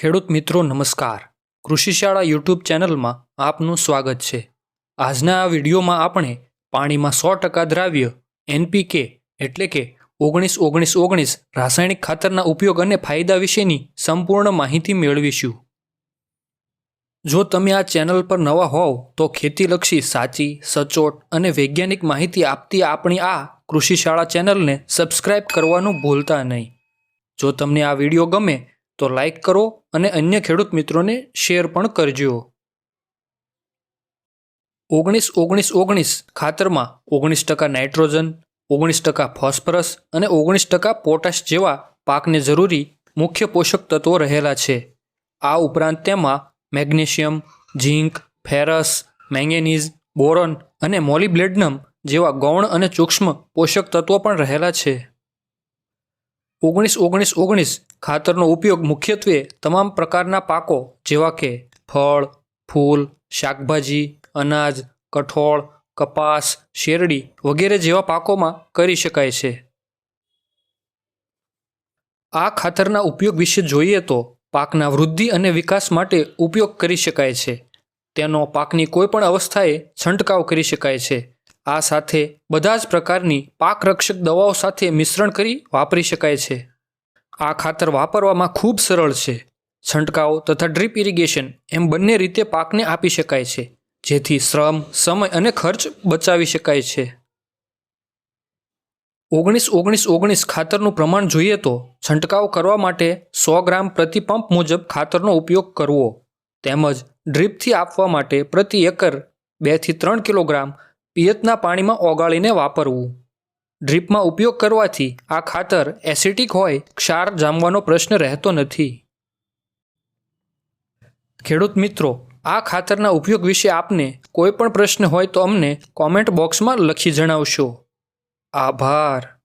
ખેડૂત મિત્રો, નમસ્કાર. કૃષિશાળા યુટ્યુબ ચેનલમાં આપનું સ્વાગત છે. આજના આ વિડીયોમાં આપણે પાણીમાં સો ટકા દ્રાવ્ય, એનપીકે, એટલે કે ઓગણીસ ઓગણીસ ઓગણીસ રાસાયણિક ખાતરના ઉપયોગ અને ફાયદા વિશેની સંપૂર્ણ માહિતી મેળવીશું. જો તમે આ ચેનલ પર નવા હોવ, તો ખેતીલક્ષી સાચી, સચોટ અને વૈજ્ઞાનિક માહિતી આપતી આપણી આ કૃષિશાળા ચેનલને સબસ્ક્રાઇબ કરવાનું ભૂલતા નહીં. જો તમને આ વીડિયો ગમે તો લાઈક કરો અને અન્ય ખેડૂત મિત્રોને શેર પણ કરજો. ઓગણીસ ઓગણીસ ઓગણીસ ખાતરમાં ઓગણીસ ટકા નાઇટ્રોજન ઓગણીસ ટકા ફોસ્ફરસ અને ઓગણીસ ટકા પોટાશ જેવા પાકને જરૂરી મુખ્ય પોષક તત્વો રહેલા છે. આ ઉપરાંત તેમાં magnesium, zinc, ferrous, manganese, boron અને મોલિબ્લેડનમ જેવા ગૌણ અને સૂક્ષ્મ પોષક તત્વો પણ રહેલા છે. ઓગણીસ ઓગણીસ ઓગણીસ ખાતરનો ઉપયોગ મુખ્યત્વે તમામ પ્રકારના પાકો જેવા કે ફળ, ફૂલ, શાકભાજી, અનાજ, કઠોળ, કપાસ, શેરડી વગેરે જેવા પાકોમાં કરી શકાય છે. આ ખાતરના ઉપયોગ વિશે જોઈએ તો પાકના વૃદ્ધિ અને વિકાસ માટે ઉપયોગ કરી શકાય છે. તેનો પાકની કોઈપણ અવસ્થાએ છંટકાવ કરી શકાય છે. આ સાથે બધા જ પ્રકારની પાકરક્ષક દવાઓ સાથે મિશ્રણ કરી વાપરી શકાય છે. આ ખાતર વાપરવામાં ખૂબ સરળ છે. છંટકાવ તથા ડ્રીપ ઇરિગેશન એમ બંને રીતે પાકને આપી શકાય છે, જેથી શ્રમ, સમય અને ખર્ચ બચાવી શકાય છે. ઓગણીસ ઓગણીસ ઓગણીસ ખાતરનું પ્રમાણ જોઈએ તો છંટકાવ કરવા માટે સો ગ્રામ પ્રતિ પંપ મુજબ ખાતરનો ઉપયોગ કરવો, તેમજ ડ્રીપથી આપવા માટે પ્રતિ એકર બેથી ત્રણ કિલોગ્રામ પિયતના પાણીમાં ઓગાળીને વાપરવું. ડ્રીપમાં ઉપયોગ કરવાથી આ ખાતર એસિટિક હોય, ક્ષાર જામવાનો પ્રશ્ન રહેતો નથી. ખેડૂત મિત્રો, આ ખાતરના ઉપયોગ વિશે આપને કોઈ પણ પ્રશ્ન હોય તો અમને કોમેન્ટ બોક્સમાં લખી જણાવશો. આભાર.